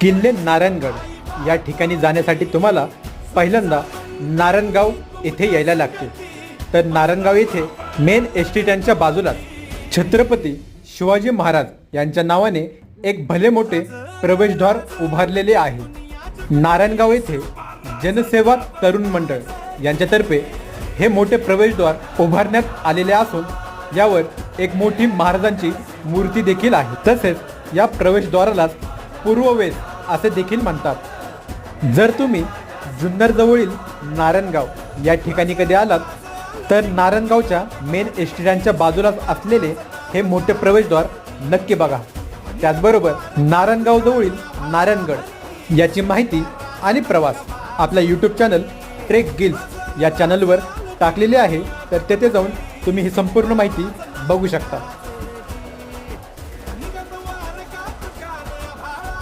किल्ले नारायणगड. या ठिकाणी जाण्यासाठी तुम्हाला पहिल्यांदा नारायणगाव येथे यायला लागते. तर नारायणगाव येथे मेन एस्टेटांच्या बाजूलाच छत्रपती शिवाजी महाराज यांच्या नावाने एक भले मोठे प्रवेशद्वार उभारलेले आहे. नारायणगाव येथे जनसेवा तरुण मंडळ यांच्यातर्फे हे मोठे प्रवेशद्वार उभारण्यात आलेले असून यावर एक मोठी महाराजांची मूर्ती देखील आहे. तसेच या प्रवेशद्वारालाच पूर्ववेस असे देखील म्हणतात. जर तुम्ही जुन्नरजवळील नारायणगाव या ठिकाणी कधी आलात तर नारायणगावच्या मेन एस्टेटांच्या बाजूलाच असलेले हे मोठे प्रवेशद्वार नक्की बघा. त्याचबरोबर नारायणगावजवळील नारायणगड याची माहिती आणि प्रवास आपल्या यूट्यूब चॅनल ट्रेक गिल्स या चॅनलवर टाकलेले आहे तर तेथे जाऊन तुम्ही ही संपूर्ण माहिती बघू शकता.